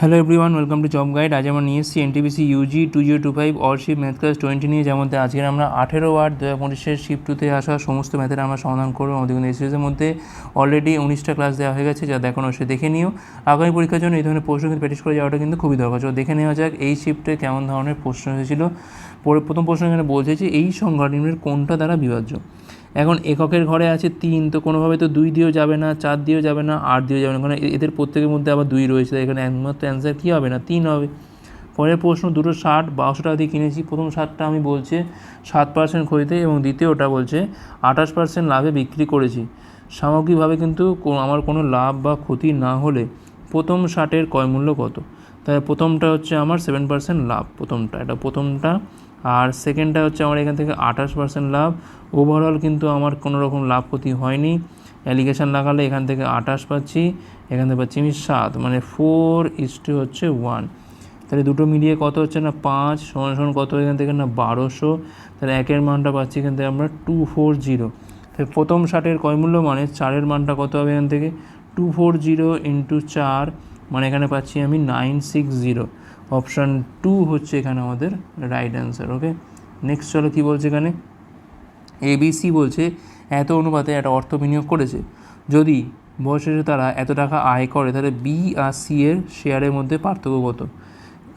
Hello everyone welcome to job guide আজ আমরা নিয়ে এসেছি NTPC UG two zero two five অর্শিপ math class twenty নিয়ে যেমন আজকের আমরা আঠেরো আট দু হাজার পঁচিশের শিফট টুতে আসা সমস্ত ম্যাথের আমরা সমাধান করব। আমাদের কিন্তু এই সিরিজের মধ্যে অলরেডি উনিশটা ক্লাস দেওয়া হয়ে গেছে, যা দেখানো সে দেখে নিও। আগামী পরীক্ষার জন্য এই ধরনের প্রশ্ন কিন্তু প্র্যাকটিস করে যাওয়াটা কিন্তু খুবই দরকার। দেখে নেওয়া যাক এই শিফটে কেমন ধরনের প্রশ্ন হয়েছিল পরে প্রথম প্রশ্ন এখানে বলছে যে, এই সংখ্যা কোনটা দ্বারা বিভাজ্য? এখন এককের ঘরে আছে তিন, তো কোনোভাবে তো দুই দিয়েও যাবে না, চার দিয়েও যাবে না, আট দিয়েও যাবে না। কারণ এদের প্রত্যেকের মধ্যে আবার দুই রয়েছে, এখানে একমাত্র অ্যান্সার কী হবে না? তিন হবে। পরের প্রশ্ন, দুটো ষাট, বারোশো টাকা দিয়ে কিনেছি। প্রথম ষাটটা আমি বলছে সাত পার্সেন্ট খরিদে এবং দ্বিতীয়টা বলছে আঠাশ পার্সেন্ট লাভে বিক্রি করেছি। সামগ্রিকভাবে কিন্তু আমার কোনো লাভ বা ক্ষতি না হলে প্রথম ষাটের ক্রয় মূল্য কত? তাই প্রথমটা হচ্ছে আমার সেভেন পার্সেন্ট লাভ প্রথমটা। এটা প্রথমটা আর সেকেন্ডটা হচ্ছে আমার এখান থেকে আঠাশ পার্সেন্ট লাভ। ওভারঅল কিন্তু আমার কোনো রকম লাভ ক্ষতি হয়নি। অ্যালিগেশন লাগালে এখান থেকে আঠাশ পাচ্ছি, এখান থেকে পাচ্ছি আমি সাত মানে ফোর ইস্টু হচ্ছে ওয়ান তাহলে দুটো মিলিয়ে কত হচ্ছে না পাঁচ, সমান সমান কত এখান থেকে না বারোশো। তাহলে একের মানটা পাচ্ছি এখান থেকে আমরা টু ফোর জিরো তাহলে প্রথম ষাটের কয় মূল্য মানে চারের মানটা কত হবে এখান থেকে? টু ফোর জিরো ইন্টু চার মানে এখানে পাচ্ছি আমি nine six zero option two হচ্ছে এখানে আমাদের রাইট অ্যান্সার ওকে নেক্সট চলো কী বলছে এখানে? এবিসি বলছে, এত অনুপাতে একটা অর্থ বিনিয়োগ করেছে। যদি বছরে তারা এত টাকা আয় করে, তাহলে বি আর সি এর শেয়ারের মধ্যে পার্থক্য কত?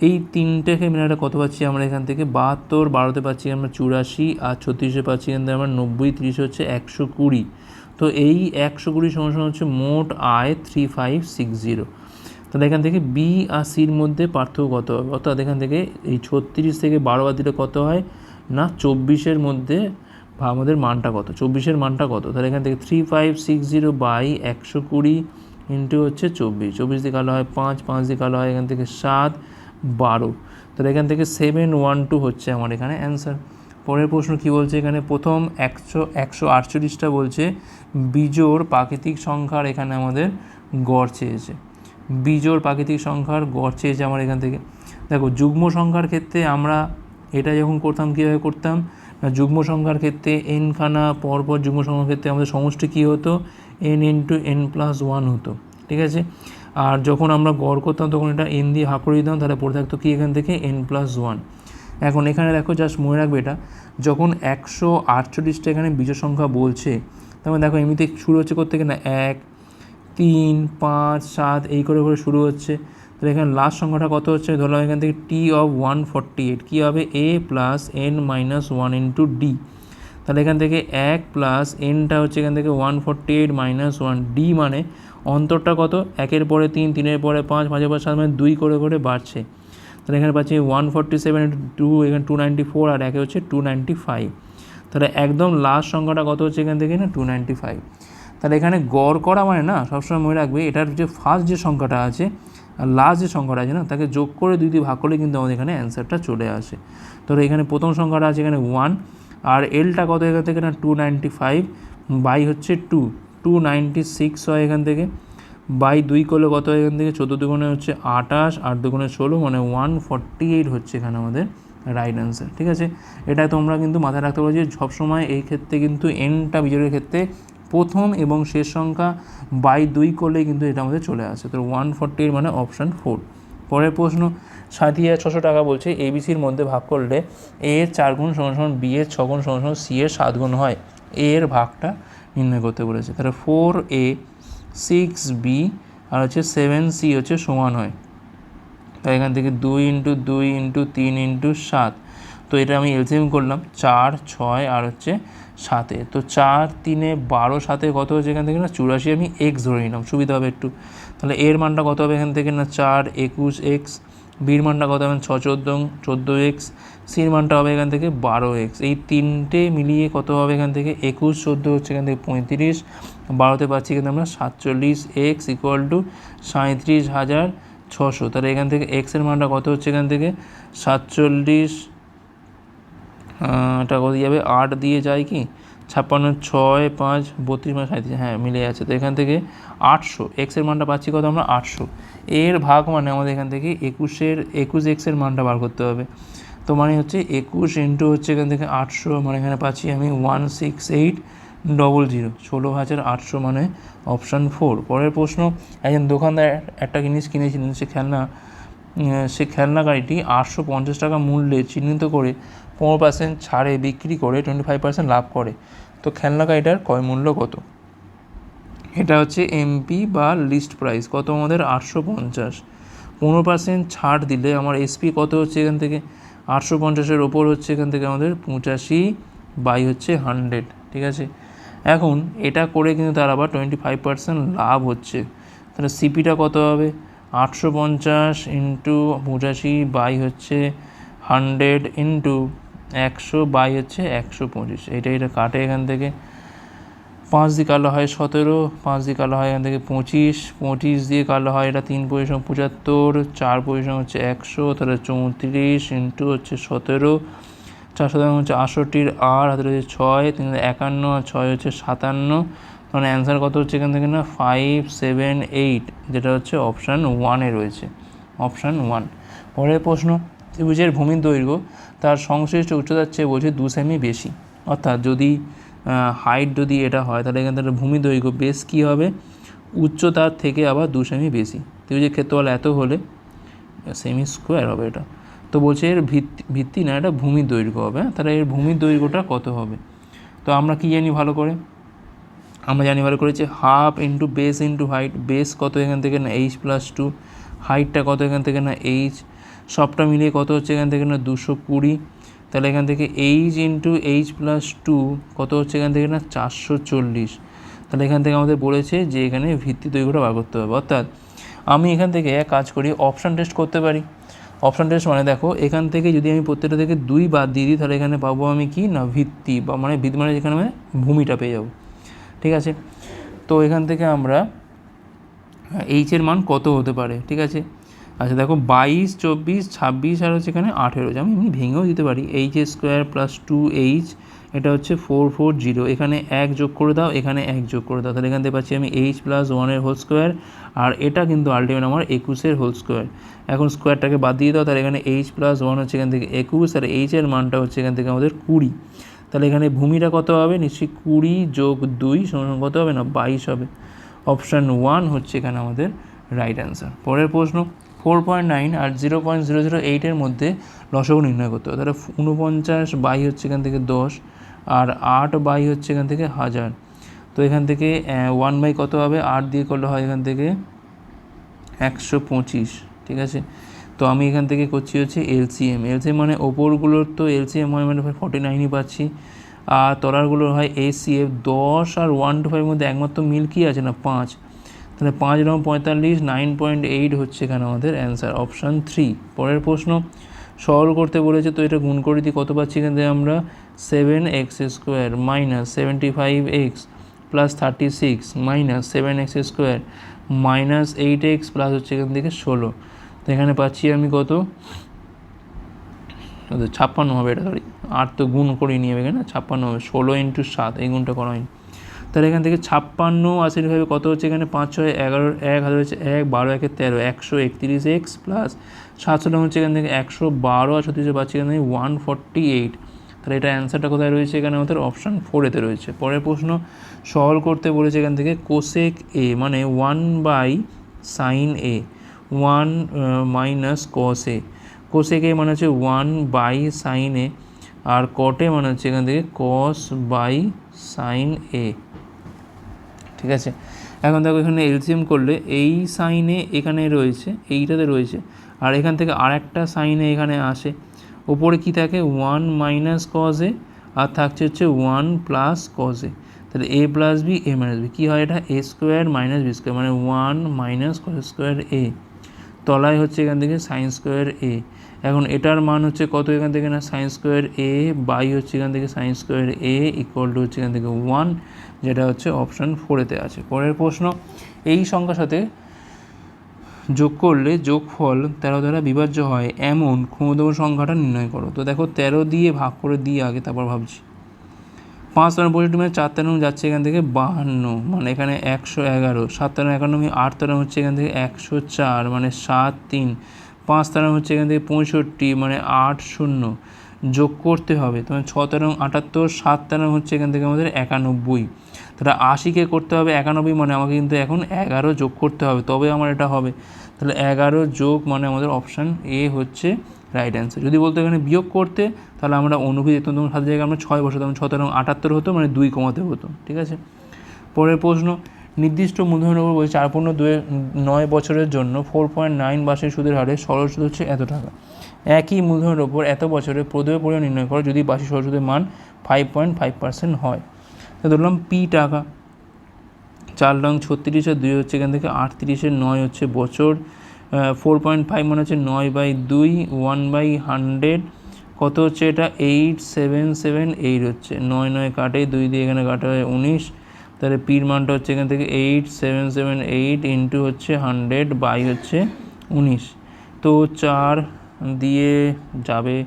এই তিনটেকে মিলাটা কত পাচ্ছি আমরা এখান থেকে? বাহাত্তর, বারোতে পাচ্ছি আমরা চুরাশি, আর ছত্রিশে পাচ্ছি এখান থেকে আমরা নব্বই, তিরিশ হচ্ছে একশো কুড়ি। তো এই একশো কুড়ি সমস্যা হচ্ছে মোট আয় থ্রি ফাইভ সিক্স জিরো তাহলে এখান থেকে বি আর সির মধ্যে পার্থক্য কত হবে? অর্থাৎ এখান থেকে এই ছত্রিশ থেকে বারো বাদ দিলে কত হয়? না, চব্বিশের মধ্যে আমাদের মানটা কত? চব্বিশের মানটা কত? তাহলে এখান থেকে three five six zero by একশো কুড়ি ইন্টু হচ্ছে চব্বিশ। চব্বিশ দিয়ে কালো হয় পাঁচ পাঁচ দিয়ে কালো হয় এখান থেকে সাত, বারো। তাহলে এখান থেকে সেভেন ওয়ান টু হচ্ছে আমার এখানে অ্যান্সার পরের প্রশ্ন কি বলছে এখানে? প্রথম একশো একশো আটচল্লিশটা বলছে, বিজোড় প্রাকৃতিক সংখ্যার এখানে আমাদের গড় চেয়েছে। বিজোড় প্রাকৃতিক সংখ্যার গড় চেয়েছে আমার এখান থেকে। দেখো, যুগ্ম সংখ্যার ক্ষেত্রে আমরা এটা যখন করতাম, কীভাবে করতাম? না, যুগ্ম সংখ্যার ক্ষেত্রে এনখানা পরপর যুগ্ম সংখ্যার ক্ষেত্রে আমাদের সমষ্টি কী হতো? N N two N plus one হতো, ঠিক আছে? আর যখন আমরা গড় করতাম, তখন এটা এন দিয়ে ভাগ করে দিতাম, তাহলে পড়ে থাকতো কি এখান থেকে? এন প্লাস ওয়ান এখন এখানে দেখো জাস্ট মনে রাখবে এটা, যখন একশো আটচল্লিশটা এখানে বিজয় সংখ্যা বলছে তারপর দেখো, এমনিতে শুরু হচ্ছে থেকে না? এক তিন, পাঁচ, সাত, এই করে করে শুরু হচ্ছে। তাহলে এখানে লাস্ট সংখ্যাটা কত হচ্ছে? ধরলাম এখান থেকে T of one forty eight কী হবে? A plus N minus one into D তাহলে এখান থেকে এক প্লাস এনটা হচ্ছে এখান থেকে one forty eight minus one D মানে অন্তরটা কত? একের পরে তিন, তিনের পরে পাঁচ, পাঁচের পরে সাত মানে দুই করে করে বাড়ছে। তাহলে এখানে পাচ্ছি ওয়ান ফর্টি সেভেন টু এখানে টু নাইনটি ফোর আর একে হচ্ছে টু নাইনটি ফাইভ তাহলে একদম লাস্ট সংখ্যাটা কত হচ্ছে এখান থেকে? না টু নাইনটি ফাইভ তাহলে এখানে গড় করা মানে না সবসময় মনে রাখবে, এটার যে ফার্স্ট যে সংখ্যাটা আছে, আর লাস্ট যে সংখ্যাটা আছে না, তাকে যোগ করে দুই দিয়ে ভাগ করলে কিন্তু আমাদের এখানে অ্যান্সারটা চলে আসে। তো এখানে প্রথম সংখ্যাটা আছে এখানে ওয়ান আর এলটা কত এখান থেকে না টু নাইনটি ফাইভ বাই হচ্ছে টু টু নাইনটি সিক্স হয় এখান থেকে। বাই দুই করলে কত হয় এখান থেকে, চোদ্দ দুগুণে হচ্ছে আঠাশ, আট দুগুণে ষোলো মানে ওয়ান ফর্টি এইট হচ্ছে এখানে আমাদের রাইট অ্যান্সার ঠিক আছে? এটা তোমরা কিন্তু মাথায় রাখতে পারো যে সবসময় এই ক্ষেত্রে কিন্তু এনটা বিজয়ের ক্ষেত্রে প্রথম এবং শেষ সংখ্যা বাই দুই করলেই কিন্তু এটা আমাদের চলে আসে। তো ওয়ান ফর্টি এইট মানে অপশান ফোর পরের প্রশ্ন সাত হাজার ছশো টাকা বলছে এবিসির মধ্যে ভাগ করলে এ এর চার গুণ সমান সমান বি এর ছ গুণ সমান সমান সি এর সাত গুণ হয়। এ এর ভাগটা নির্ণয় করতে বলেছে। তাহলে ফোর এ সিক্স বি আর হচ্ছে সেভেন সি হচ্ছে সমান হয়। তাই এখান থেকে দুই ইন্টু দুই ইন্টু তিন ইন্টু সাত। তো এটা আমি এলসিএম করলাম, চার, ছয় আর হচ্ছে সাতে। তো চার তিনে বারো সাতে কত হচ্ছে এখান থেকে না? চুরাশি, আমি এক্স ধরে নিলাম, সুবিধা হবে একটু। তাহলে এর মানটা কত হবে এখান থেকে না? চার একুশ এক্স, বির মানটা কত হবে? ছ চোদ্দ চোদ্দ এক্স, সির মানটা হবে এখান থেকে বারো এক্স। এই তিনটে মিলিয়ে কত হবে এখান থেকে? একুশ, চোদ্দ হচ্ছে এখান থেকে পঁয়ত্রিশ। বারোতে পাচ্ছি কিন্তু আমরা সাতচল্লিশ এক্স ইকুয়াল টু সাঁত্রিশ হাজার ছশো। তাহলে এখান থেকে এক্সের মানটা কত হচ্ছে এখান থেকে? সাতচল্লিশ এটা কত যাবে? আট দিয়ে যায় কি? ছাপ্পান্ন, ছয়, পাঁচ, বত্রিশ মানে সাঁত্রিশ হ্যাঁ মিলে যাচ্ছে। তো এখান থেকে আটশো। এক্সের মানটা পাচ্ছি কত আমরা? আটশো। এর ভাগ মানে আমাদের এখান থেকে একুশের, একুশ এক্সের মানটা বার করতে হবে। তো মানে হচ্ছে একুশ ইন্টু হচ্ছে এখান থেকে আটশো। মানে এখানে পাচ্ছি আমি one six eight double zero ষোলো হাজার আটশো মানে অপশান ফোর পরের প্রশ্ন, একজন দোকানদার একটা জিনিস কিনেছিলেন, সে খেলনা সে খেলনা গাড়িটি আটশো পঞ্চাশ টাকা মূল্যে চিহ্নিত করে পনেরো পার্সেন্ট ছাড়ে, বিক্রি করে টোয়েন্টি ফাইভ পার্সেন্ট লাভ করে। তো খেলনা গাড়িটার ক্রয় মূল্য কত? এটা হচ্ছে এমপি বা লিস্ট প্রাইস কত আমাদের? আটশো পঞ্চাশ। পনেরো পার্সেন্ট ছাড় দিলে আমার এসপি কত হচ্ছে এখান থেকে? আটশো পঞ্চাশের ওপর হচ্ছে এখান থেকে আমাদের পঁচাশি বাই হচ্ছে হান্ড্রেড, ঠিক আছে? এখন এটা করে কিন্তু তার আবার টোয়েন্টি ফাইভ পার্সেন্ট লাভ হচ্ছে। তাহলে সিপিটা কত হবে? আটশো পঞ্চাশ ইন্টু পঁচাশি বাই হচ্ছে হান্ড্রেড ইন্টু একশো বাই হচ্ছে একশো পঁচিশ। এটা এটা কাটে এখান থেকে। পাঁচ দিয়ে কালো হয় সতেরো, পাঁচ দিয়ে কালো হয় এখান থেকে পঁচিশ পঁচিশ দিয়ে কালো হয় এটা তিন পজিশন পঁচাত্তর, চার পজিশন হচ্ছে একশো, তাহলে চৌত্রিশ ইন্টু হচ্ছে সতেরো। চার শতাংশ হচ্ছে আটষট্টির আর হাতে রয়েছে ছয়, তিন একান্ন, আর ছয় হচ্ছে সাতান্ন। মানে অ্যান্সার কত হচ্ছে এখান থেকে না? ফাইভ, সেভেন, এইট, যেটা হচ্ছে অপশান ওয়ানে রয়েছে। Option one. পরের প্রশ্ন, ত্রিভুজের ভূমির দৈর্ঘ্য তার সংশ্লিষ্ট উচ্চতার চেয়ে বলছে দু সেমি বেশি। অর্থাৎ যদি হাইট যদি এটা হয়, তাহলে এখান থেকে ভূমি দৈর্ঘ্য বেশ কী হবে? উচ্চতার থেকে আবার দু সেমি বেশি। ত্রিভুজের ক্ষেত্রফল এত হলে, সেমি স্কোয়ার হবে এটা। তো বলছে এর ভিত্তি ভিত্তি না, এটা ভূমির দৈর্ঘ্য হবে হ্যাঁ? তাহলে এর ভূমির দৈর্ঘ্যটা কত হবে? তো আমরা কি জানি ভালো করে? আমরা জানি ভালো করেছি half into base into height base কত এখান থেকে না এইচ প্লাস টু হাইটটা কত এখান থেকে না এইচ সবটা মিলিয়ে কত হচ্ছে এখান থেকে না? দুশো কুড়ি। তাহলে এখান থেকে H into H plus two কত হচ্ছে এখান থেকে না? চারশো চল্লিশ। তাহলে এখান থেকে আমাদের বলেছে যে এখানে ভিত্তি দৈর্ঘ্যটা বার করতে হবে। অর্থাৎ আমি এখান থেকে এক কাজ করি অপশান টেস্ট করতে পারি। অপশান টেস্ট মানে দেখো, এখান থেকে যদি আমি প্রত্যেকটা থেকে দুই বাদ দিয়ে দিই, তাহলে এখানে পাবো আমি কি? না, ভিত্তি বা মানে ভিত্তি মানে যেখানে আমি ভূমিটা পেয়ে যাব। ঠিক আছে? তো এখান থেকে আমরা এইচের মান কত হতে পারে? ঠিক আছে? আচ্ছা দেখো বাইশ, চব্বিশ, ছাব্বিশ আর হচ্ছে এখানে আঠেরো। আমি এমনি ভেঙেও দিতে পারি। H square plus two H এটা হচ্ছে ফোর ফোর জিরো এখানে এক যোগ করে দাও, এখানে এক যোগ করে দাও। তাহলে এখান থেকে পাচ্ছি আমি এইচ প্লাস ওয়ানের হোল স্কোয়ার আর এটা কিন্তু আলটিমেট আমার একুশের হোল স্কোয়ার এখন স্কোয়ারটাকে বাদ দিয়ে দাও, তাহলে এখানে এইচ প্লাস ওয়ান হচ্ছে এখান থেকে একুশ, আর এইচের মানটা হচ্ছে এখান থেকে আমাদের কুড়ি। তাহলে এখানে ভূমিটা কত হবে? নিশ্চয়ই কুড়ি যোগ দুই সমান কত হবে না? বাইশ হবে। অপশান ওয়ান হচ্ছে এখানে আমাদের রাইট অ্যান্সার পরের প্রশ্ন ফোর পয়েন্ট নাইন আর জিরো পয়েন্ট জিরো জিরো এইটের মধ্যে লসগু নির্ণয় করতে হবে। তাহলে উনপঞ্চাশ বাই হচ্ছে এখান থেকে দশ আর আট বাই হচ্ছে এখান থেকে হাজার। তো এখান থেকে ওয়ান বাই কত হবে? আট দিয়ে করলে হয় এখান থেকে একশো পঁচিশ, ঠিক আছে? তো আমি এখান থেকে করছি হচ্ছে এলসিএম। এলসিএম মানে ওপরগুলোর তো এলসিএম হয় মানে ফর্টি নাইনই পাচ্ছি। আর তলারগুলোর হয় এসিএফ দশ আর ওয়ান টু ফাইভের মধ্যে একমাত্র মিল কি আছে না? পাঁচ। তাহলে পাঁচ রকম পঁয়তাল্লিশ নাইন পয়েন্ট এইট হচ্ছে এখানে আমাদের অ্যান্সার অপশান থ্রি পরের প্রশ্ন, সরল করতে বলেছে তো এটা গুণ করে দিই, কত পাচ্ছি এখান থেকে আমরা? Seven X square minus seventy five X plus thirty six minus seven X square minus eight X plus হচ্ছে এখান থেকে ষোলো। তো এখানে পাচ্ছি আমি কত? ছাপ্পান্ন হবে এটা সরি আট তো গুণ করে নিয়ে যাবে না ছাপ্পান্ন হবে, ষোলো ইন্টু সাত, এই গুণটা করা হয়নি তাহলে এখান থেকে ছাপ্পান্ন আশির ভাবে কত হচ্ছে এখানে? পাঁচ, ছয়, এগারো, এক, হাজার হচ্ছে এক, বারো, একে তেরো, একশো একত্রিশ এক্স প্লাস সাতশো হচ্ছে এখান থেকে একশো বারো, আর ছত্রিশে পাচ্ছি এখান থেকে ওয়ান ফর্টি এইট। তাহলে এটা অ্যান্সারটা কোথায় রয়েছে? এখানে আমাদের অপশান ফোরেতে রয়েছে। পরের প্রশ্ন সহল করতে বলেছে এখান থেকে কোসেক এ মানে one by sine A one minus cos A cosec A মানে হচ্ছে ওয়ান বাই সাইন এ আর কটে মানে হচ্ছে এখান থেকে কস বাই সাইন এ ঠিক আছে? এখন দেখো এখানে এলসিএম করলে এই সাইনে এখানে রয়েছে, এইটাতে রয়েছে। আর এখান থেকে আরেকটা সাইনে এখানে আসে। ওপরে কি থাকে? ওয়ান মাইনাস কজ এ আর থাকছে হচ্ছে ওয়ান প্লাস কজ এ তাহলে A plus B A minus B কী হয় এটা? A square minus B square মানে one minus cos square A তলায় হচ্ছে এখান থেকে সাইন স্কোয়ার এ এখন এটার মান হচ্ছে কত এখান থেকে না? সাইন স্কোয়ার এ বাই হচ্ছে এখান থেকে sine square A equal to হচ্ছে এখান থেকে ওয়ান যেটা হচ্ছে অপশান ফোরেতে আছে। পরের প্রশ্ন, এই সংখ্যার সাথে যোগ করলে যোগফল তেরো দ্বারা বিভাজ্য হয় এমন ক্ষমতম সংখ্যাটা নির্ণয় করো। তো দেখো, তেরো দিয়ে ভাগ করে দিয়ে আগে তারপর ভাবছি। পাঁচ তেরো পঁয়ষট্টি মানে চার তেরো যাচ্ছে এখান থেকে বাহান্ন মানে এখানে একশো এগারো। সাত তেরো একান্ন আট তেরো হচ্ছে এখান থেকে একশো চার মানে সাত তিন। পাঁচ তেরো হচ্ছে এখান থেকে পঁয়ষট্টি মানে আট শূন্য। যোগ করতে হবে তোমার ছ তেরো আটাত্তর, সাত তেরো হচ্ছে এখান থেকে আমাদের একানব্বই। তাহলে আশিকে করতে হবে একানব্বই মানে আমাকে কিন্তু এখন এগারো যোগ করতে হবে, তবে আমার এটা হবে। তাহলে এগারো যোগ মানে আমাদের অপশান এ হচ্ছে রাইট অ্যান্সার যদি বলতো এখানে বিয়োগ করতে, তাহলে আমরা অনুভূতি দিতাম তখন সাথে জায়গায় আমরা ছয় বসাতাম ছ তেরো আটাত্তর হতো মানে দুই কমাতে হতো, ঠিক আছে? পরের প্রশ্ন, নির্দিষ্ট মূলধনের উপর বলছে চার পূর্ণ দুয়ে নয় বছরের জন্য ফোর পয়েন্ট নাইন বার্ষিক সুদের হারে সরল সুদ হচ্ছে এত টাকা। একই মূলধনের ওপর এত বছরে প্রদেয় পরিমাণ নির্ণয় করো যদি বার্ষিক সরল সুদের মান ফাইভ পয়েন্ট ফাইভ পার্সেন্ট হয়। তো ধরলাম পি টাকা, চার রং ছত্রিশের দুই হচ্ছে এখান থেকে আটত্রিশের নয় হচ্ছে বছর। ফোর পয়েন্ট ফাইভ মানে হচ্ছে নয় বাই দুই ওয়ান বাই হান্ড্রেড কত হচ্ছে এটা? এইট সেভেন সেভেন এইট হচ্ছে। নয় নয় কাটে, দুই দিয়ে এখানে কাটা হয় উনিশ। তাহলে পির মানটা হচ্ছে এখান থেকে eight seven seven eight into হচ্ছে হান্ড্রেড বাই হচ্ছে উনিশ। তো চার দিয়ে যাবে।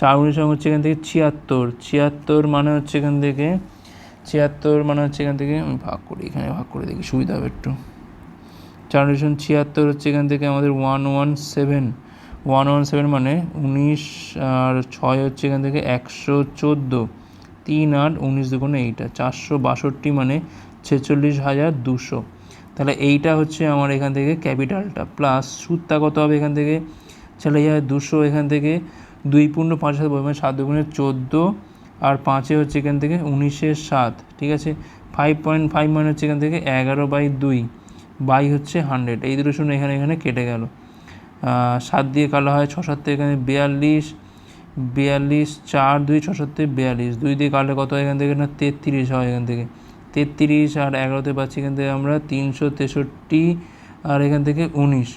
চার উনিশ হচ্ছে এখান থেকে ছিয়াত্তর। ছিয়াত্তর মানে হচ্ছে এখান থেকে, ছিয়াত্তর মানে হচ্ছে এখান থেকে, আমি ভাগ করি, এখানে ভাগ করে দেখি, সুবিধা হবে একটু। চার ছিয়াত্তর হচ্ছে এখান থেকে আমাদের one one seven one one seven মানে উনিশ আর ছয় হচ্ছে এখান থেকে একশো চোদ্দ, তিন আট, উনিশ দুগুণে এইটা চারশো বাষট্টি মানে ছেচল্লিশ হাজার দুশো। তাহলে এইটা হচ্ছে আমার এখান থেকে ক্যাপিটালটা প্লাস সুদটা কত হবে এখান থেকে? চলে যায় দুশো এখান থেকে দুই পূর্ণ পাঁচ সাথে বলবেন সাত দুগুণে চোদ্দ, আর পাঁচে হচ্ছে এখান থেকে উনিশের সাত, ঠিক আছে? ফাইভ পয়েন্ট ফাইভ মানে হচ্ছে এখান থেকে এগারো বাই দুই। বাই হচ্ছে হান্ড্রেড। এই দুটো শুনে এখানে এখানে কেটে গেল। সাত দিয়ে কালো হয় ছ সাত এখানে বিয়াল্লিশ বিয়াল্লিশ চার দুই ছ সাতে বিয়াল্লিশ। দুই দিয়ে কাটলে কত হয় এখান থেকে না? তেত্রিশ হয় এখান থেকে। তেত্রিশ আর এগারোতে পাচ্ছি এখান থেকে আমরা তিনশো তেষট্টি আর এখান থেকে উনিশ।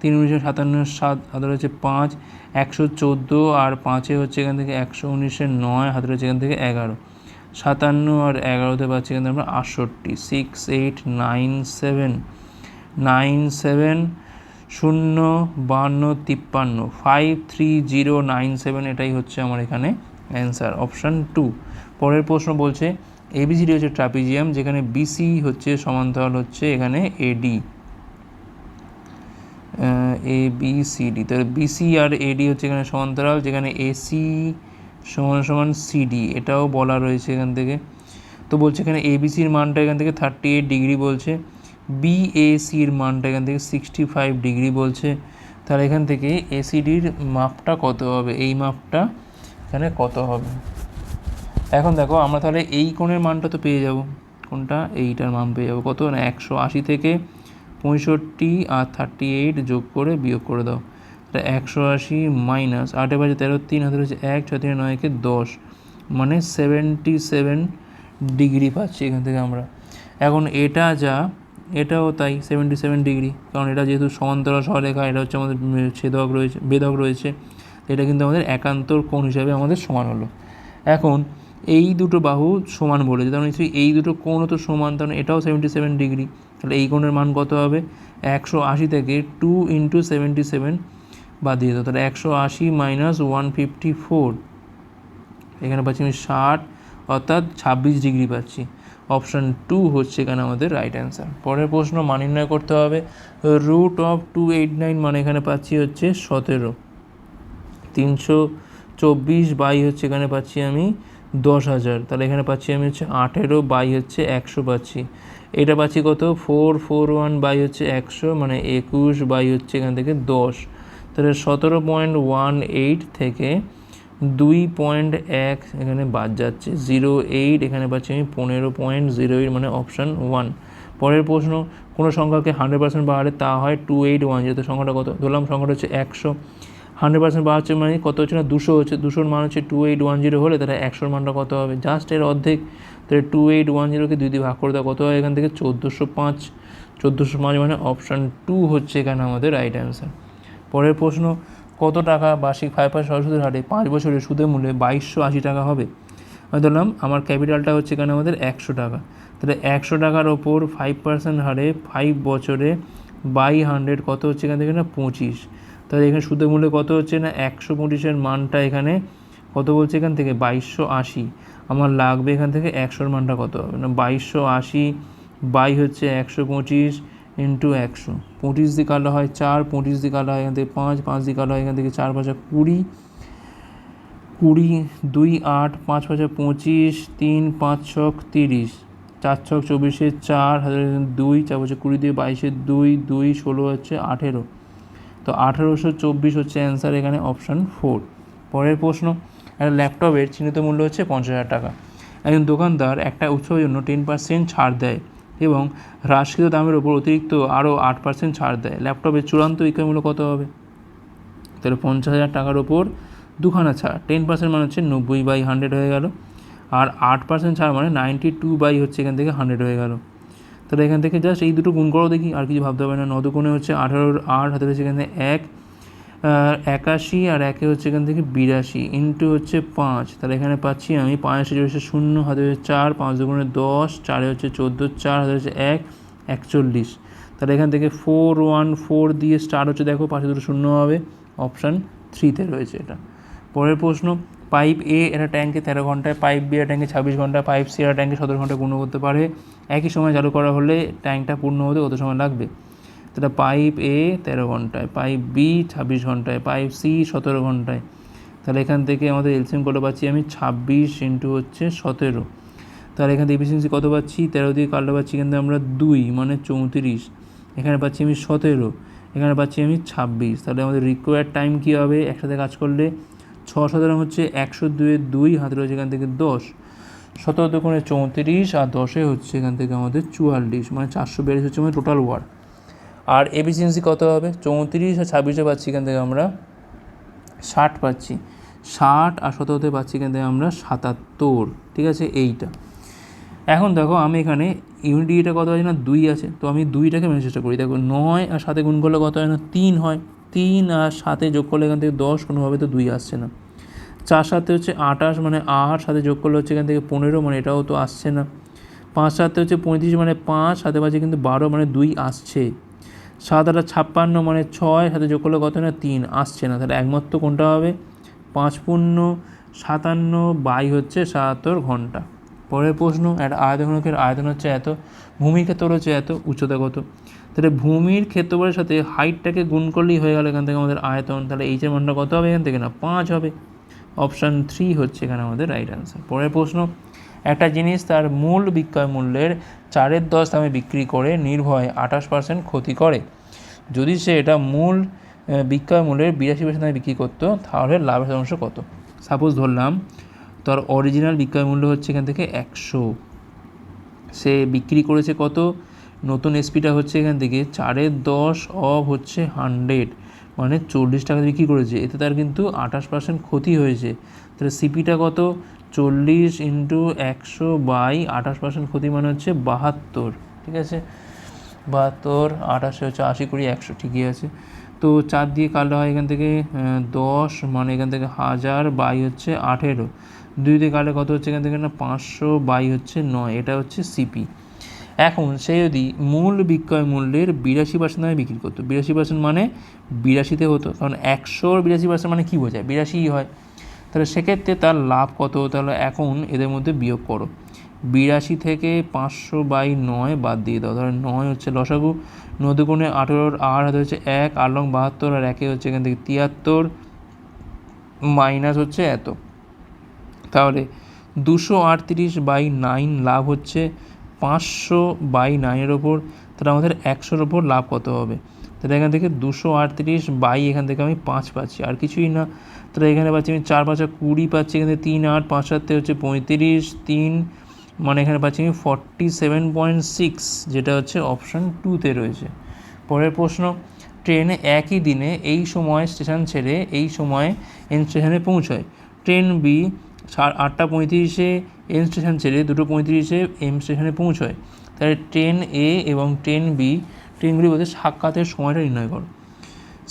তিন উনিশশো সাতান্ন সাত হাতের হচ্ছে পাঁচ। একশো চোদ্দ আর পাঁচে হচ্ছে এখান থেকে একশো উনিশে নয় হাতের হচ্ছে এখান থেকে এগারো। সাতান্ন আর এগারোতে পাচ্ছি এখান থেকে আমরা আটষট্টি। Six eight nine seven nine seven, শূন্য, বান্ন, তিপ্পান্ন। Five three zero nine seven এটাই হচ্ছে আমার এখানে অ্যান্সার অপশান টু পরের প্রশ্ন বলছে এবিসিডি হচ্ছে ট্রাপিজিয়াম যেখানে বিসি হচ্ছে সমান্তরাল হচ্ছে এখানে AD A B C D তাহলে বিসি আর এডি হচ্ছে এখানে সমান্তরাল, যেখানে এসি সমান সমান সিডি এটাও বলা রয়েছে এখান থেকে। তো বলছে এখানে এবিসির মানটা এখান থেকে থার্টি এইট ডিগ্রি বলছে। বিএসির মানটা এখান থেকে সিক্সটি ফাইভ ডিগ্রি বলছে। তাহলে এখান থেকে এসিডির মাপটা কত হবে? এই মাপটা এখানে কত হবে? এখন দেখো, আমরা তাহলে এই কোণের মানটা তো পেয়ে যাব। কোনটা এইটার মান পেয়ে যাব। কত? না একশো আশি থেকে পঁয়ষট্টি আর থার্টি এইট যোগ করে বিয়োগ করে দাও। তাহলে একশো আশি মাইনাস আটে বাজে তেরো, তিন হাতে হচ্ছে এক, ছয়, তিন নয়কে দশ। মানে সেভেন্টি সেভেন ডিগ্রি পাচ্ছি এখান থেকে আমরা। এখন এটা যা এটাও তাই সেভেন্টি সেভেন ডিগ্রি কারণ এটা যেহেতু সমান্তরাল সরলেখা এটা হচ্ছে আমাদের ছেদক রয়েছে, বেদক রয়েছে, এটা কিন্তু আমাদের একান্তর কোণ হিসাবে আমাদের সমান হলো। এখন, এই দুটো বাহু সমান বলেছে তার নিশ্চয়ই এই দুটো কোণও তো সমান তার এটাও সেভেন্টি সেভেন ডিগ্রি তাহলে এই কোণের মান কত হবে? একশো আশি থেকে টু ইন্টু সেভেন্টি সেভেন বাদ দিয়ে দাও। তাহলে একশো আশি মাইনাস ওয়ান ফিফটি ফোর এখানে পাচ্ছি আমি ষাট, অর্থাৎ ছাব্বিশ ডিগ্রি পাচ্ছি। অপশান টু হচ্ছে এখানে আমাদের রাইট অ্যান্সার পরের প্রশ্ন, মান নির্ণয় করতে হবে। Root of two eight nine মানে এখানে পাচ্ছি হচ্ছে সতেরো। তিনশো চব্বিশ বাই হচ্ছে এখানে পাচ্ছি আমি দশ হাজার। তাহলে এখানে পাচ্ছি আমি হচ্ছে আঠেরো বাই হচ্ছে একশো পাচ্ছি। এটা পাচ্ছি কত? ফোর ফোর ওয়ান বাই হচ্ছে একশো মানে একুশ বাই হচ্ছে এখান থেকে দশ। তাহলে সতেরো পয়েন্ট ওয়ান এইট থেকে দুই পয়েন্ট এক এখানে বাদ যাচ্ছে, জিরো এইট এখানে পাচ্ছি আমি পনেরো পয়েন্ট জিরো এইট মানে অপশান ওয়ান পরের প্রশ্ন, কোনো সংখ্যাকে হান্ড্রেড পার্সেন্ট বাড়ালে তা হয় টু এইট ওয়ান যেহেতু সংখ্যাটা কত? ধরলাম সংখ্যাটা হচ্ছে একশো। হান্ড্রেড পার্সেন্ট বাড়াচ্ছে মানে কত হচ্ছে না? দুশো হচ্ছে। দুশোর মান হচ্ছে টু এইট ওয়ান জিরো হলে তাহলে একশোর মানটা কত হবে? জাস্ট এর অর্ধেক। তাহলে টু এইট ওয়ান জিরোকে দুই দিয়ে ভাগ করে দেওয়া কত হয় এখান থেকে? চোদ্দোশো পাঁচ। চোদ্দোশো পাঁচ মানে অপশান টু হচ্ছে এখানে আমাদের রাইট অ্যান্সার পরের প্রশ্ন কত টাকা বার্ষিক ফাইভ পার্সেন্ট সরস্বতীর হারে পাঁচ বছরের সুদের মূল্যে বাইশশো আশি টাকা হবে। আমি ধরলাম, আমার ক্যাপিটালটা হচ্ছে এখানে আমাদের একশো টাকা। তাহলে একশো টাকার ওপর ফাইভ পার্সেন্ট হারে ফাইভ বছরে বাই হান্ড্রেড কত হচ্ছে এখান থেকে না? পঁচিশ। তাহলে এখানে সুদের মূল্য কত হচ্ছে না? একশো পঁচিশের মানটা এখানে কত বলছে এখান থেকে? বাইশশো আশি। আমার লাগবে এখান থেকে একশোর মানটা কত হবে? না, বাইশশো আশি বাই হচ্ছে একশো পঁচিশ ইন্টু একশো পঁচিশ দিয়ে কালো হয় চার, পঁচিশ দিয়ে কালো হয় এখান থেকে পাঁচ পাঁচ দিয়ে কালো হয় এখান থেকে চার পাঁচা কুড়ি। কুড়ি, দুই, আট, পাঁচ পাঁচে পঁচিশ, তিন, পাঁচ ছক তিরিশ। চার ছক চব্বিশে চার, হাজার দুই, চার পাঁচে কুড়ি দিয়ে বাইশে দুই দুই, ষোলো হচ্ছে আঠেরো। তো আঠেরোশো চব্বিশ হচ্ছে অ্যান্সার এখানে অপশান ফোর পরের প্রশ্ন, একটা ল্যাপটপের চিহ্নিত মূল্য হচ্ছে পঞ্চাশ হাজার টাকা। একজন দোকানদার একটা উৎসবের জন্য টেন পার্সেন্ট ছাড় দেয়। এবং হ্রাসকৃত দামের ওপর অতিরিক্ত আরও আট পার্সেন্ট ছাড় দেয়। ল্যাপটপের চূড়ান্ত বিক্রয় মূল্য কত হবে? তাহলে পঞ্চাশ হাজার টাকার ওপর দুখানা ছাড়। টেন পার্সেন্ট মানে হচ্ছে নব্বই বাই হান্ড্রেড হয়ে গেল। আর আট পার্সেন্ট ছাড় মানে নাইনটি টু বাই হচ্ছে এখান থেকে হান্ড্রেড হয়ে গেল। তাহলে এখান থেকে জাস্ট এই দুটো গুণ করো দেখি, আর কিছু ভাবতে হবে না। নদ গুণে হচ্ছে আঠারোর আট হাতে হচ্ছে এখান এক। একাশি আর একে হচ্ছে এখান থেকে বিরাশি ইন্টু হচ্ছে পাঁচ। তাহলে এখানে পাচ্ছি আমি পাঁচ হচ্ছে শূন্য, হাতে হচ্ছে চার, পাঁচ দুগুণে দশ, চারে হচ্ছে চোদ্দ, চার, হাতে হচ্ছে এক, একচল্লিশ। তাহলে এখান থেকে ফোর ওয়ান ফোর দিয়ে স্টার হচ্ছে দেখো পাশে দুটো শূন্য হবে। অপশান থ্রিতে রয়েছে এটা। পরের প্রশ্ন পাইপ এ এটা ট্যাঙ্কে তেরো ঘন্টায় পাইপ বি এটা ট্যাঙ্কে ছাব্বিশ ঘন্টায় পাইপ সি এটা ট্যাঙ্কে সতেরো ঘন্টায় পূর্ণ করতে পারে। একই সময় চালু করা হলে ট্যাঙ্কটা পূর্ণ হতে কত সময় লাগবে? তাহলে পাইপ এ তেরো ঘন্টায়, পাইপ বি ছাব্বিশ ঘন্টায়, পাইপ সি সতেরো ঘন্টায়। তাহলে এখান থেকে আমাদের এলসিএম কত পাচ্ছি? আমি ছাব্বিশ ইন্টু হচ্ছে সতেরো। তাহলে এখান থেকে এফিসিয়েন্সি কত পাচ্ছি? তেরো দিয়ে কাটলে পাচ্ছি কিন্তু আমরা দুই মানে চৌত্রিশ। এখানে পাচ্ছি আমি সতেরো, এখানে পাচ্ছি আমি ছাব্বিশ। তাহলে আমাদের রিকোয়ার্ড টাইম কী হবে? একসাথে কাজ করলে ছ সতেরো হচ্ছে একশো দুয়ে দুই, হাতে রয়েছে এখান থেকে দশ। সতেরো দোকানে চৌত্রিশ আর দশে হচ্ছে এখান থেকে আমাদের চুয়াল্লিশ মানে চারশো বিয়াল্লিশ হচ্ছে আমাদের টোটাল ওয়ার্ড আর এফিসিয়েন্সি কত হবে? চৌত্রিশ আর ছাব্বিশে পাচ্ছি এখান থেকে আমরা ষাট পাচ্ছি। ষাট আর সতেরোতে পাচ্ছি এখান থেকে আমরা সাতাত্তর। ঠিক আছে? এইটা। এখন দেখো আমি এখানে ইউনিট ডিটা কত আছে না? দুই আছে। তো আমি দুইটাকে মেনে চেষ্টা করি। দেখো নয় আর সাথে গুণ করলে কত হয় না? তিন হয়। তিন আর সাথে যোগ করলে এখান থেকে দশ, কোনোভাবে তো দুই আসছে না। চার সাথে হচ্ছে আঠাশ মানে আট, সাথে যোগ করলে হচ্ছে এখান থেকে পনেরো মানে এটাও তো আসছে না। পাঁচ সাথে হচ্ছে পঁয়ত্রিশ মানে পাঁচ, সাথে পাচ্ছে কিন্তু বারো মানে দুই আসছে। সাত আটা ছাপ্পান্ন মানে ছয় সাথে যোগ করলে কত না? তিন। আসছে না, তাহলে একমাত্র কোনটা হবে? পাঁচ পূর্ণ সাতান্ন বাই হচ্ছে সাতাত্তর ঘণ্টা। পরের প্রশ্ন একটা আয়তঘনকের আয়তন হচ্ছে এত, ভূমির ক্ষেত্র হচ্ছে এত, উচ্চতা কত? তাহলে ভূমির ক্ষেত্রফলের সাথে হাইটটাকে গুণ করলেই হয়ে গেল এখান থেকে আমাদের আয়তন, তাহলে এইচের মানটা কত হবে এখান থেকে না? পাঁচ হবে। অপশান থ্রি হচ্ছে এখানে আমাদের রাইট অ্যান্সার। পরের প্রশ্ন একটা জিনিস তার মূল বিক্রয় মূল্যের চারের দশ দামে বিক্রি করে নির্ভয় আঠাশ পার্সেন্ট ক্ষতি করে। যদি সে এটা মূল বিক্রয় মূল্যের বিরাশি পার্সেন্ট দামে বিক্রি করতো, তাহলে লাভের শতাংশ কত? সাপোজ ধরলাম, তার অরিজিনাল বিক্রয় মূল্য হচ্ছে এখান থেকে একশো। সে বিক্রি করেছে কত? নতুন এসপিটা হচ্ছে এখান থেকে চারের দশ অফ হচ্ছে হান্ড্রেড মানে চল্লিশ টাকা বিক্রি করেছে। এতে তার কিন্তু আঠাশ পার্সেন্ট ক্ষতি হয়েছে। তাহলে সিপিটা কত? চল্লিশ ইন্টু একশো বাই আঠাশ পার্সেন্ট ক্ষতি মানে হচ্ছে বাহাত্তর, ঠিক আছে? বাহাত্তর, আঠাশে হচ্ছে আশি কুড়ি, একশো, ঠিকই আছে। তো চার দিয়ে কাটলে হয় এখান থেকে দশ মানে এখান থেকে হাজার বাই হচ্ছে আঠেরো। দুই দিয়ে কাটলে কত হচ্ছে এখান থেকে না? পাঁচশো বাই হচ্ছে নয়, এটা হচ্ছে সিপি। এখন সে যদি মূল বিক্রয় মূল্যের বিরাশি পার্সেন্ট দামে বিক্রি করতো, বিরাশি পার্সেন্ট মানে বিরাশিতে হতো, কারণ একশোর বিরাশি পার্সেন্ট মানে কী বোঝায়? বিরাশিই হয়। তাহলে সেক্ষেত্রে তার লাভ কত? তাহলে এখন এদের মধ্যে বিয়োগ করো। বিরাশি থেকে পাঁচশো বাই নয় বাদ দিয়ে দাও। তাহলে নয় হচ্ছে লসাগু নদীগুণে আঠেরোর আর হাতে হচ্ছে এক, আট লং বাহাত্তর, আর একে হচ্ছে এখান থেকে তিয়াত্তর, মাইনাস হচ্ছে এত। তাহলে দুশো আটত্রিশ বাই নাইন লাভ হচ্ছে পাঁচশো বাই নাইনের ওপর। তাহলে আমাদের একশোর ওপর লাভ কত হবে? তাহলে এখান থেকে দুশো আটত্রিশ বাই এখান থেকে আমি পাঁচ পাচ্ছি, আর কিছুই না। তাহলে এখানে পাচ্ছি আমি চার পাঁচা কুড়ি পাচ্ছি, এখান থেকে তিন আট, পাঁচ সাতে হচ্ছে পঁয়ত্রিশ, তিন মানে এখানে পাচ্ছি আমি ফর্টি সেভেন পয়েন্ট সিক্স যেটা হচ্ছে অপশান টুতে রয়েছে। পরের প্রশ্ন ট্রেনে একই দিনে এই সময় স্টেশন ছেড়ে এই সময় এন স্টেশনে পৌঁছায়। ট্রেন বি আটটা পঁয়ত্রিশে এন স্টেশন ছেড়ে দুটো পঁয়ত্রিশে এম স্টেশনে পৌঁছয়। তাহলে ট্রেন এ এবং ট্রেন বি ট্রেনগুলির মধ্যে সাক্ষাতের সময়টা নির্ণয় করো।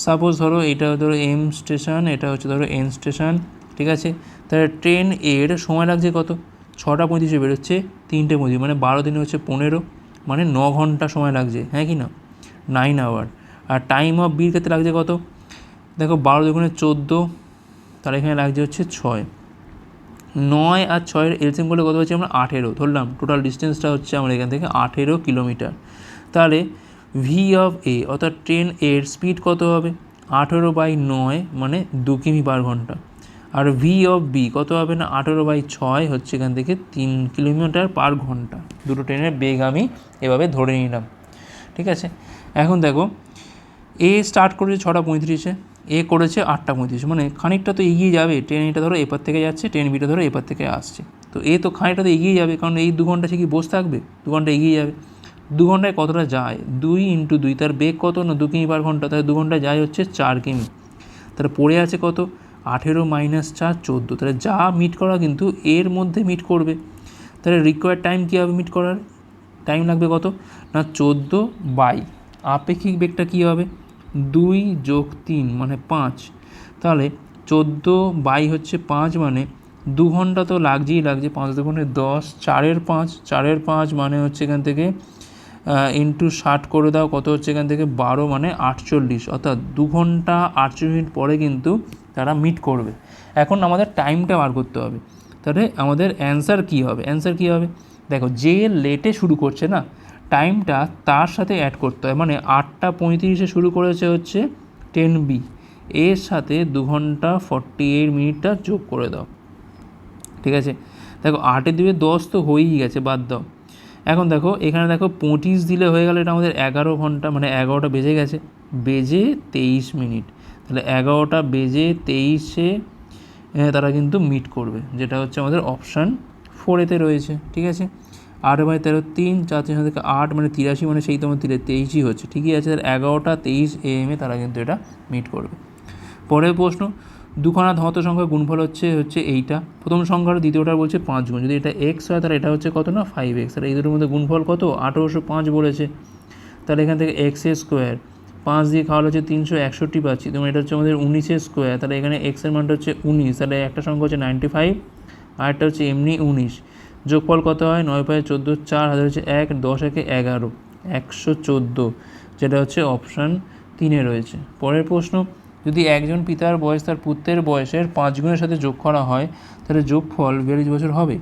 সাপোজ ধরো এটা ধরো এম স্টেশন এটা হচ্ছে ধরো এন স্টেশন ঠিক আছে? তাহলে ট্রেন এর সময় লাগছে কত? ছটা পঁয়ত্রিশে বেরোচ্ছে, তিনটে পঁয়ত্রিশ মানে বারো দিনে হচ্ছে পনেরো মানে ন ঘণ্টা সময় লাগছে হ্যাঁ কি না? নাইন আওয়ার আর টাইম অফ বির ক্ষেত্রে লাগছে কত? দেখো বারো দুগুণে চোদ্দ, তাহলে এখানে লাগছে হচ্ছে ছয়। নয় আর ছয়ের এলসিএম করলে কত হচ্ছে আমরা আঠেরো, ধরলাম। টোটাল ডিস্টেন্সটা হচ্ছে আমরা এখান থেকে আঠেরো কিলোমিটার তাহলে ভি অফ এ অর্থাৎ ট্রেন এর স্পিড কত হবে? আঠেরো বাই নয় মানে দু কিমি পার ঘণ্টা। আর ভি অফ বি কত হবে না? আঠেরো বাই ছয় হচ্ছে এখান থেকে তিন কিলোমিটার পার ঘণ্টা। দুটো ট্রেনের বেগ আমি এভাবে ধরে নিলাম। ঠিক আছে? এখন দেখো এ স্টার্ট করেছে ছটা পঁয়ত্রিশে এ করেছে আটটা পঁয়ত্রিশে। মানে খানিকটা তো এগিয়ে যাবে। ট্রেন এটা ধরো এপার থেকে যাচ্ছে ট্রেন বিটা ধরো এপার থেকে আসছে। তো এ তো খানিকটা তো এগিয়ে যাবে, কারণ এই দু ঘণ্টা সে কি বসে থাকবে? দু ঘণ্টা এগিয়ে যাবে। দু ঘন্টায় কতটা যায়? দুই ইন্টু দুই, তার বেগ কত? না দু কিমি পার ঘণ্টা? তাহলে দু ঘন্টায় যায় হচ্ছে চার কিমি। তাহলে পড়ে আছে কত? আঠেরো মাইনাস চার, চোদ্দ। তাহলে যা মিট করা কিন্তু এর মধ্যে মিট করবে। তাহলে রিকোয়ার টাইম কী হবে মিট করার? টাইম লাগবে কত? না চোদ্দ বাই আপেক্ষিক বেগটা কী হবে? দুই যোগ তিন মানে পাঁচ। তাহলে চোদ্দ বাই হচ্ছে পাঁচ মানে দু ঘণ্টা তো লাগছেই লাগছে। পাঁচ দু ঘন্টায় দশ, চারের পাঁচ চারের পাঁচ মানে হচ্ছে এখান থেকে ইন্টু ষাট করে দাও, কত হচ্ছে এখান থেকে? বারো মানে আটচল্লিশ। অর্থাৎ দু ঘণ্টা আটচল্লিশ মিনিট পরে কিন্তু তারা মিট করবে। এখন আমাদের টাইমটা বার করতে হবে। তাহলে আমাদের অ্যান্সার কী হবে? অ্যান্সার কী হবে? দেখো, যে লেটে শুরু করছে না টাইমটা তার সাথে অ্যাড করতে হয়। মানে আটটা পঁয়ত্রিশে শুরু করেছে হচ্ছে টেন বি এর সাথে দু ঘণ্টা ফর্টি এইট মিনিটটা যোগ করে দাও। ঠিক আছে? দেখো আটে দিবে দশ তো হয়েই গেছে, বাদ দাও। এখন দেখো, এখানে দেখো পঁচিশ দিলে হয়ে গেলে এটা আমাদের এগারো ঘণ্টা মানে এগারোটা বেজে গেছে। বেজে তেইশ মিনিট। তাহলে এগারোটা বেজে তেইশে তারা কিন্তু মিট করবে, যেটা হচ্ছে আমাদের অপশান ফোরেতে রয়েছে, ঠিক আছে? আট বাই তেরো, তিন, চার, তিন থেকে আট মানে তিরাশি মানে সেই তোমার তিরে তেইশই হচ্ছে, ঠিকই আছে? তাহলে এগারোটা তেইশ এম এ তারা কিন্তু এটা মিট করবে। পরের প্রশ্ন দুখানা ধনাত্ম সংখ্যার গুণফল হচ্ছে হচ্ছে এইটা। প্রথম সংখ্যার দ্বিতীয়টা বলছে পাঁচ গুণ। যদি এটা এক্স হয়, তাহলে এটা হচ্ছে কত না? ফাইভ এক্স তাহলে এই দুটোর মধ্যে গুণফল কত? আঠেরোশো পাঁচ বলেছে। তাহলে এখান থেকে এক্স স্কোয়ার পাঁচ দিয়ে খাওয়ালে হচ্ছে তিনশো একষট্টি পাচ্ছি। তোমার এটা হচ্ছে আমাদের উনিশের স্কোয়ার তাহলে এখানে এক্সের মানটা হচ্ছে উনিশ। তাহলে একটা সংখ্যা হচ্ছে নাইনটি ফাইভ আর একটা হচ্ছে এমনি উনিশ। যোগফল কত হয়? নয় পায়ে চোদ্দ চার। হাজার হচ্ছে এক, দশ একে এগারো। একশো চোদ্দ। যেটা হচ্ছে অপশান তিনে রয়েছে। পরের প্রশ্ন যদি একজন পিতার বয়স তার পুত্রের বয়সের পাঁচ গুণের সাথে যোগ করা হয়, তাহলে যোগফল বিয়াল্লিশ বছর হবে।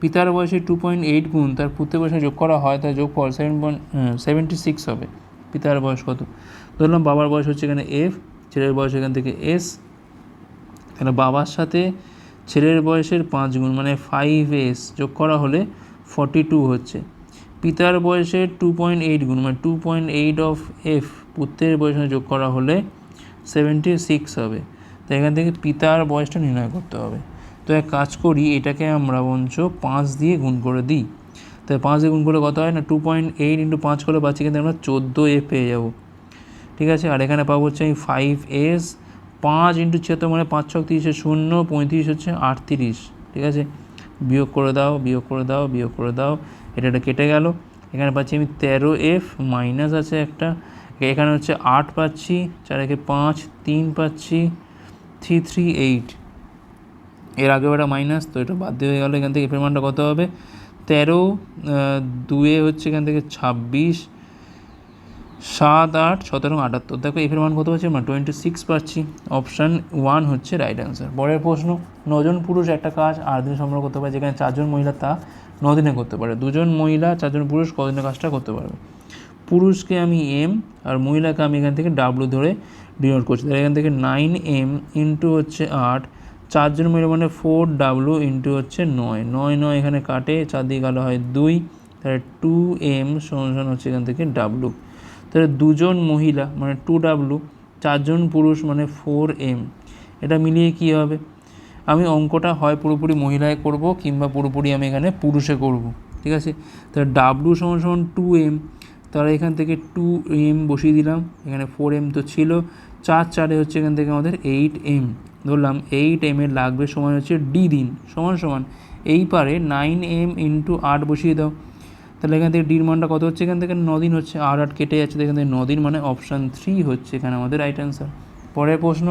পিতার বয়সে টু পয়েন্ট এইট গুণ তার পুত্রের বয়সে যোগ করা হয় তার যোগফল সেভেন পয়েন্ট সেভেন্টি সিক্স হবে। পিতার বয়স কত? ধরলাম বাবার বয়স হচ্ছে এখানে এফ ছেলের বয়স এখান থেকে এস তাহলে বাবার সাথে ছেলের বয়সের পাঁচ গুণ মানে ফাইভ এস যোগ করা হলে ফর্টি টু হচ্ছে। পিতার বয়সের টু পয়েন্ট এইট গুণ মানে two point eight of F পুত্রের বয়সে যোগ করা হলে সেভেন্টি সিক্স হবে। তো এখান থেকে পিতার বয়সটা নির্ণয় করতে হবে। তো এক কাজ করি, এটাকে আমরা বঞ্চ পাঁচ দিয়ে গুণ করে দিই। তাই পাঁচ দিয়ে গুণ করলে কত হয় না? টু পয়েন্ট এইট ইন্টু পাঁচ করলে পাচ্ছি কিন্তু আমরা চোদ্দ এ পেয়ে যাব। ঠিক আছে? আর এখানে পাবো হচ্ছে আমি ফাইভ এস, পাঁচ ইন্টু ছিয়াত্তর মানে পাঁচ ছক তিরিশে শূন্য, পঁয়ত্রিশ হচ্ছে আটত্রিশ। ঠিক আছে? বিয়োগ করে দাও, বিয়োগ করে দাও, বিয়োগ করে দাও। এটা কেটে গেল। এখানে পাচ্ছি আমি তেরো এফ মাইনাস আছে একটা। এখানে হচ্ছে আট পাচ্ছি, চার একে পাঁচ, তিন পাচ্ছি থ্রি থ্রি এইট এর আগেও একটা মাইনাস তো এটা বাদ দিয়ে হয়ে গেলো, এখান থেকে এফের মানটা কত হবে? তেরো দুয়ে হচ্ছে এখান থেকে ছাব্বিশ, সাত, আট, সতেরো, আটাত্তর। দেখো এফের মান কত হচ্ছে আমরা টোয়েন্টি সিক্স পাচ্ছি। অপশান ওয়ান হচ্ছে রাইট অ্যান্সার পরের প্রশ্ন, নজন পুরুষ একটা কাজ আট দিনে সম্পন্ন করতে পারে, যেখানে চারজন মহিলা তা দিনে করতে পারে। দুজন মহিলা, চারজন পুরুষ কদিনে কাজটা করতে পারবে? পুরুষকে আমি এম আর মহিলাকে আমি এখান থেকে ডাব্লু ধরে ডিনোট করছি। তাহলে এখান থেকে নাইন এম ইন্টু হচ্ছে আট, চারজন মহিলা মানে ফোর ডাব্লু ইন্টু হচ্ছে নয়। নয় নয় এখানে কাটে চার দিয়ে গেলো হয় দুই, তাহলে টু এম সমান হচ্ছে এখান থেকে ডাব্লু তাহলে দুজন মহিলা মানে টু ডাব্লু চারজন পুরুষ মানে ফোর এম এটা মিলিয়ে কী হবে? আমি অঙ্কটা হয় পুরোপুরি মহিলায় করব কিংবা পুরোপুরি আমি এখানে পুরুষে করব। ঠিক আছে? তাহলে ডাব্লু সমান সমান টু এম তাহলে এখান থেকে টু এম বসিয়ে দিলাম। এখানে ফোর এম তো ছিল। চার চারে হচ্ছে এখান থেকে আমাদের এইট এম ধরলাম এইট এম এর লাগবে সমান হচ্ছে ডি দিন। সমান সমান। এই পারে নাইন এম ইন্টু আট বসিয়ে দাও। তাহলে এখান থেকে ডির মানটা কত হচ্ছে? এখান থেকে নদিন হচ্ছে। আর আট কেটে যাচ্ছে। এখান থেকে নদিন মানে অপশান থ্রি হচ্ছে এখানে আমাদের রাইট অ্যান্সার পরের প্রশ্ন,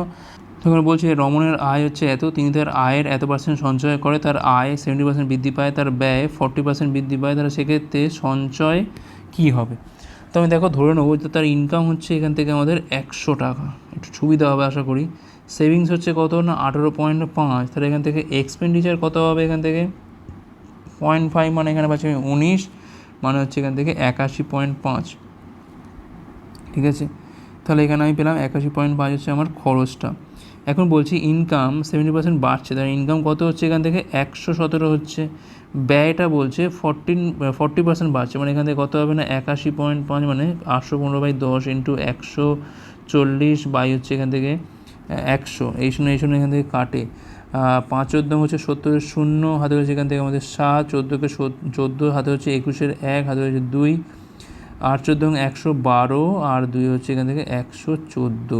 তখন বলছে রমণের আয় হচ্ছে এত। তিনি তার আয়ের এত পার্সেন্ট সঞ্চয় করে। তার আয় সেভেন্টি পার্সেন্ট বৃদ্ধি পায়। তার ব্যয় ফর্টি পার্সেন্ট বৃদ্ধি পায়। তাহলে সেক্ষেত্রে সঞ্চয় কী হবে? তো আমি দেখো ধরে নেব যে তার ইনকাম হচ্ছে এখান থেকে আমাদের একশো টাকা। একটু সুবিধা হবে, আশা করি। সেভিংস হচ্ছে কত না? আঠেরো পয়েন্ট পাঁচ। তাহলে এখান থেকে এক্সপেন্ডিচার কত হবে এখান থেকে? পয়েন্ট ফাইভ মানে এখানে পাচ্ছি আমি উনিশ। মানে হচ্ছে এখান থেকে একাশি পয়েন্ট পাঁচ। ঠিক আছে? তাহলে এখানে আমি পেলাম একাশি পয়েন্ট পাঁচ হচ্ছে আমার খরচটা। এখন বলছি ইনকাম সেভেন্টি পার্সেন্ট বাড়ছে। তার ইনকাম কত হচ্ছে? এখান থেকে একশো সতেরো হচ্ছে। ব্যয়টা বলছে ফরটিন ফর্টি পার্সেন্ট বাড়ছে। মানে এখান থেকে কত হবে না? একাশি পয়েন্ট পাঁচ মানে আটশো পনেরো বাই দশ ইন্টু একশো চল্লিশ বাই হচ্ছে এখান থেকে একশো। এই শূন্য এই শূন্য এখান থেকে কাটে। পাঁচ চোদ্দ হচ্ছে সত্তরের শূন্য, হাতে হচ্ছে এখান থেকে আমাদের সাত, চোদ্দোকে চোদ্দ, হাতে হচ্ছে একুশের এক, হাতে হচ্ছে দুই। আট চোদ্দ একশো বারো, আর দুই হচ্ছে এখান থেকে একশো চোদ্দ।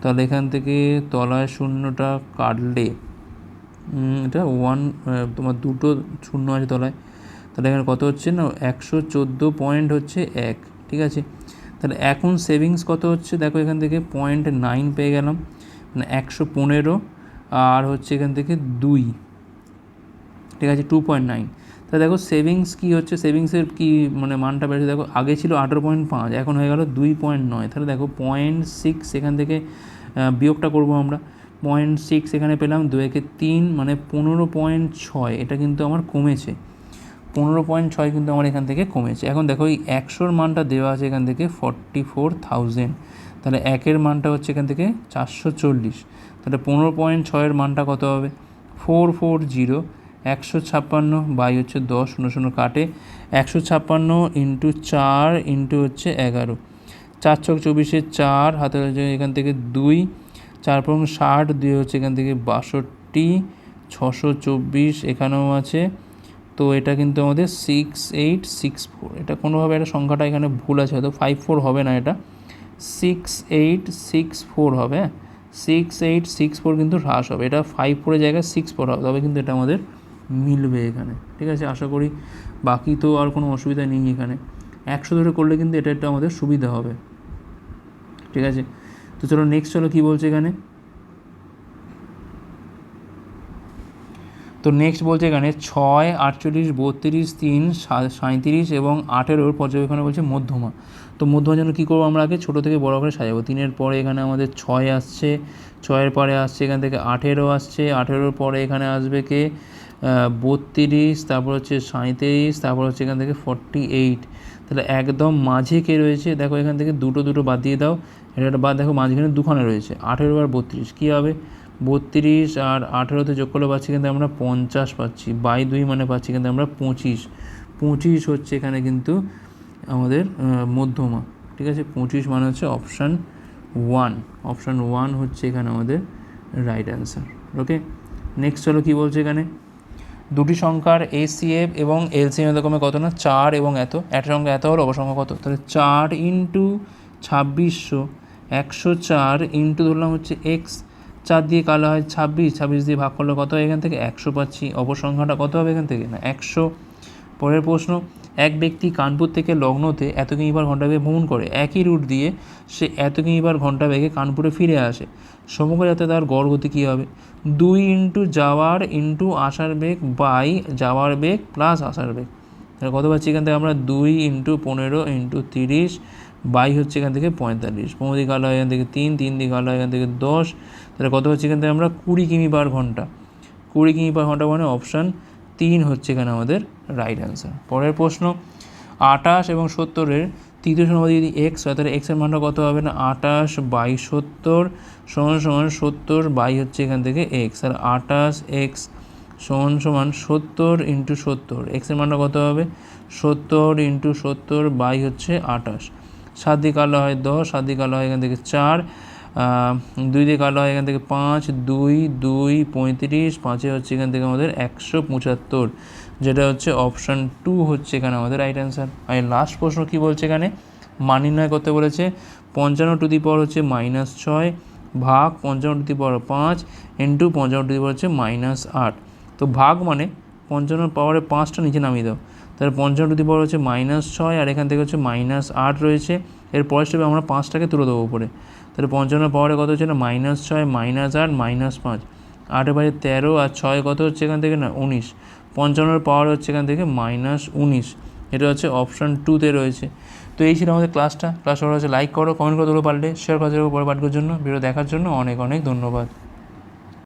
তাহলে এখান থেকে তলায় শূন্যটা কাটলে এটা ওয়ান তোমার দুটো শূন্য আছে তলায়। তাহলে এখানে কত হচ্ছে না? একশো চোদ্দ পয়েন্ট হচ্ছে এক, ঠিক আছে? তাহলে এখন সেভিংস কত হচ্ছে? দেখো এখান থেকে পয়েন্ট নাইন পেয়ে গেলাম মানে একশো পনেরো, আর হচ্ছে এখান থেকে দুই, ঠিক আছে? টু পয়েন্ট নাইন তাহলে দেখো সেভিংস কী হচ্ছে? সেভিংসের কী মানে মানটা বেড়েছে? দেখো আগে ছিল আঠেরো পয়েন্ট পাঁচ, এখন হয়ে গেল দুই পয়েন্ট নয়। তাহলে দেখো পয়েন্ট সিক্স এখান থেকে বিয়োগটা করব আমরা। পয়েন্ট সিক্স এখানে পেলাম দু একে তিন মানে পনেরো পয়েন্ট ছয়, এটা কিন্তু আমার কমেছে। পনেরো পয়েন্ট ছয় কিন্তু আমার এখান থেকে কমেছে। এখন দেখো, এই একশোর মানটা দেওয়া আছে এখান থেকে ফর্টি ফোর থাউজেন্ড। তাহলে একের মানটা হচ্ছে এখান থেকে চারশো চল্লিশ। তাহলে পনেরো পয়েন্ট ছয়ের মানটা কত হবে? ফোর ফোর জিরো, একশো ছাপ্পান্ন বাই হচ্ছে দশ, শূন্য শূন্য কাটে। একশো ছাপ্পান্ন ইন্টু চার ইন্টু হচ্ছে এগারো। চার ছক চব্বিশে চার হাতে এখান থেকে দুই। চার পর ষাট, দুই হচ্ছে এখান থেকে বাষট্টি, ছশো চব্বিশ এখানেও আছে। তো এটা কিন্তু আমাদের সিক্স এইট সিক্স ফোর এটা কোনোভাবে একটা সংখ্যাটা এখানে ভুল আছে, হয়তো ফাইভ ফোর হবে না এটা। সিক্স এইট সিক্স ফোর হবে হ্যাঁ? সিক্স এইট সিক্স ফোর কিন্তু হ্রাস হবে। এটা ফাইভ ফোরের জায়গায় সিক্স ফোর হবে, তবে কিন্তু এটা আমাদের মিলবে এখানে। ঠিক আছে? আশা করি বাকি তো আর কোনো অসুবিধা নেই এখানে। একশো ধরে করলে কিন্তু এটা একটা আমাদের সুবিধা হবে। ঠিক আছে? তো চলো নেক্সট চলো কী বলছে এখানে? তো নেক্সট বলছে এখানে ছয়, আটচল্লিশ, বত্রিশ, তিন সাঁত্রিশ এবং আঠেরোর পর্যবেক্ষণে বলছে মধ্যমা। তো মধ্যমা জন্য কী করব আমরা আগে? ছোটো থেকে বড় করে সাজাবো। তিনের পরে এখানে আমাদের ছয় আসছে। ছয়ের পরে আসছে এখান থেকে আঠেরো আসছে। আঠেরোর পরে এখানে আসবে কে? বত্রিশ, তারপর হচ্ছে সাঁত্রিশ তারপর হচ্ছে এখান থেকে ফর্টি এইট তাহলে একদম মাঝে কে রয়েছে? দেখো এখান থেকে দুটো দুটো বাদ দিয়ে দাও। এটা বাদ দেখো, মাঝখানে দুখানে রয়েছে। আঠেরো আর বত্রিশ, কী হবে? বত্রিশ আর আঠেরোতে যোগ করলে পাচ্ছি কিন্তু আমরা পঞ্চাশ পাচ্ছি। বাই দুই মানে পাচ্ছি কিন্তু আমরা পঁচিশ। পঁচিশ হচ্ছে এখানে কিন্তু আমাদের মধ্যমা। ঠিক আছে? পঁচিশ মানে হচ্ছে অপশান ওয়ান অপশান ওয়ান হচ্ছে এখানে আমাদের রাইট অ্যান্সার ওকে নেক্সট চলো কী বলছে এখানে? দুটি সংখ্যার এসিএফ এবং এলসিএম এরকমে কত না? চার এবং এত। একটা সংখ্যা এত হলো অপসংখ্যা কত? তাহলে চার ইন্টু ছাব্বিশশো। একশো চার ইন্টু ধরলাম হচ্ছে এক্স, চার দিয়ে কালো হয় ছাব্বিশ ছাব্বিশ দিয়ে ভাগ করলে কত এখান থেকে? একশো পাচ্ছি। অপসংখ্যাটা কত হবে এখান থেকে? না, একশো। পরের প্রশ্ন, এক ব্যক্তি কানপুর থেকে লগ্নতে এত কিমি বার ঘণ্টা বেগে ভ্রমণ করে, একই রুট দিয়ে সে এত কিমি বার ঘণ্টা বেগে কানপুরে ফিরে আসে। সমগ্র যাতে তার গড় গতি কী হবে? দুই ইন্টু যাওয়ার ইন্টু আসার বেগ বাই যাওয়ার বেগ প্লাস আসার বেগ। তাহলে কত পাচ্ছি এখান থেকে আমরা? দুই ইন্টু পনেরো ইন্টু তিরিশ বাই হচ্ছে এখান থেকে পঁয়তাল্লিশ। পনেরো দিকে আলো হয় এখান থেকে তিন তিন দিকে আলো হয় এখান থেকে দশ। তাহলে কত হচ্ছে এখান থেকে আমরা কুড়ি কিমি পার ঘণ্টা। কুড়ি কিমি পার ঘণ্টা মানে অপশান তিন হচ্ছে এখানে আমাদের রাইট অ্যান্সার পরের প্রশ্ন, আটাশ এবং সত্তরের তৃতীয় সমাধি যদি এক্স হয়, তাহলে এক্সের মানটা কত হবে না? আটাশ বাই সত্তর সমান সমান সত্তর বাই হচ্ছে এখান থেকে এক্স আর আটাশ এক্স সমান সমান সত্তর ইন্টু সত্তর। এক্সের মানটা কত হবে? সত্তর ইন্টু সত্তর বাই হচ্ছে আটাশ। সাত দিকে আলো হয় দশ সাত দিকে আলো হয় এখান থেকে চার দুই দিকে আলো হয় এখান থেকে পাঁচ, দুই দুই, পঁয়ত্রিশ, পাঁচে হচ্ছে এখান থেকে আমাদের একশো পঁচাত্তর, যেটা হচ্ছে অপশান টু হচ্ছে এখানে আমাদের রাইট অ্যান্সার আর লাস্ট প্রশ্ন কী বলছে এখানে? মান নির্ণয় করতে বলেছে, পঞ্চান্ন টু দি পাওয়ার হচ্ছে মাইনাস ছয়, ভাগ পঞ্চান্ন টু দি পাওয়ার পাঁচ ইন্টু পঞ্চান্ন টু দি পাওয়ার হচ্ছে মাইনাস আট। তো ভাগ মানে পঞ্চান্ন পাওয়ারে পাঁচটা নিচে নামিয়ে দাও। তাহলে পঞ্চান্ন টু দি পাওয়ার হচ্ছে মাইনাস ছয় আর এখান থেকে হচ্ছে মাইনাস আট রয়েছে। এর পরের স্টেপে আমরা পাঁচটাকে তুলে দেবো উপরে। তাহলে পঞ্চান্ন পাওয়ারে কত হচ্ছে না? মাইনাস ছয় মাইনাস আট মাইনাস পাঁচ। আটে বাজে তেরো আর ছয় কত হচ্ছে এখান থেকে না? উনিশ। পঞ্চান্নর পাওয়ার হচ্ছে এখান থেকে মাইনাস উনিশ। এটা হচ্ছে অপশান টুতে রয়েছে। তো এই ছিল আমাদের ক্লাসটা ক্লাস হচ্ছে লাইক করো কমেন্ট করে দেবো পারলে শেয়ার করা পরে পাঠকের জন্য। ভিডিও দেখার জন্য অনেক অনেক ধন্যবাদ।